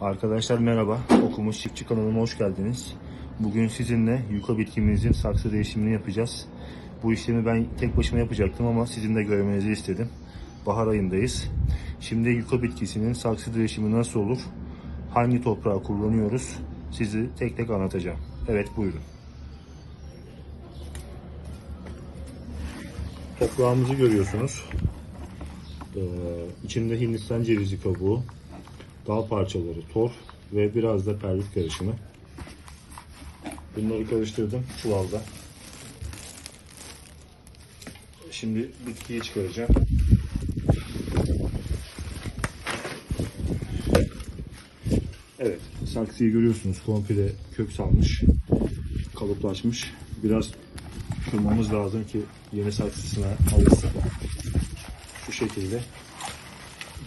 Arkadaşlar merhaba. Okumuş Çiftçi kanalıma hoş geldiniz. Bugün sizinle yuka bitkimizin saksı değişimini yapacağız. Bu işlemi ben tek başıma yapacaktım ama sizin de görmenizi istedim. Bahar ayındayız. Şimdi yuka bitkisinin saksı değişimi nasıl olur? Hangi toprağı kullanıyoruz? Sizi tek tek anlatacağım. Evet buyurun. Toprağımızı görüyorsunuz. Ee, içinde Hindistan cevizi kabuğu, dal parçaları, torf ve biraz da perlit karışımı. Bunları karıştırdım çuvalda. Şimdi bitkiyi çıkaracağım. Evet, saksıyı görüyorsunuz komple kök salmış, kalıplaşmış. Biraz kırmamız lazım ki yeni saksısına alışsın. Şu şekilde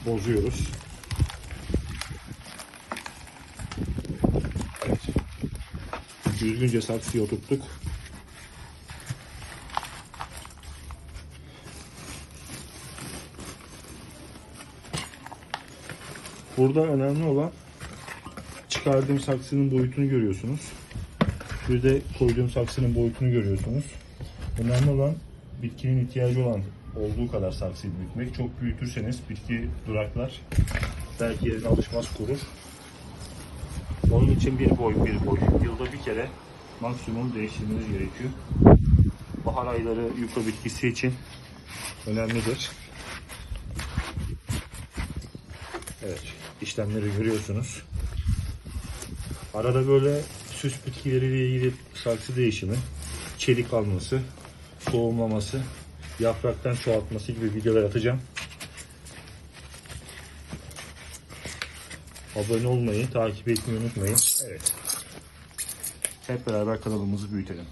bozuyoruz. Evet. Düzgünce saksıya oturttuk. Burada önemli olan çıkardığım saksının boyutunu görüyorsunuz. Bir de koyduğum saksının boyutunu görüyorsunuz. Önemli olan bitkinin ihtiyacı olan olduğu kadar saksıyı büyütmek. Çok büyütürseniz bitki duraklar. Belki yerine alışmaz kurur. Onun için bir boy bir boy. Yılda bir kere maksimum değiştirmeniz gerekiyor. Bahar ayları yuka bitkisi için önemlidir. Evet, işlemleri görüyorsunuz. Arada böyle süs bitkileriyle ilgili saksı değişimi, çelik alması, soğumlaması, yapraktan çoğaltması gibi videolar atacağım. Abone olmayı, takip etmeyi unutmayın. Evet. Hep beraber kanalımızı büyütelim.